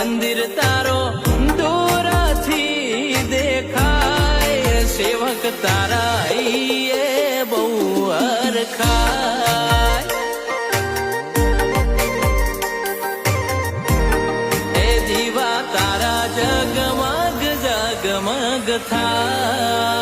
મંદિર તારો દૂરથી દેખાય. સેવક તારા એ બહુ અરખાય એ જીવા, તારા જગમગ જગમગ થાય.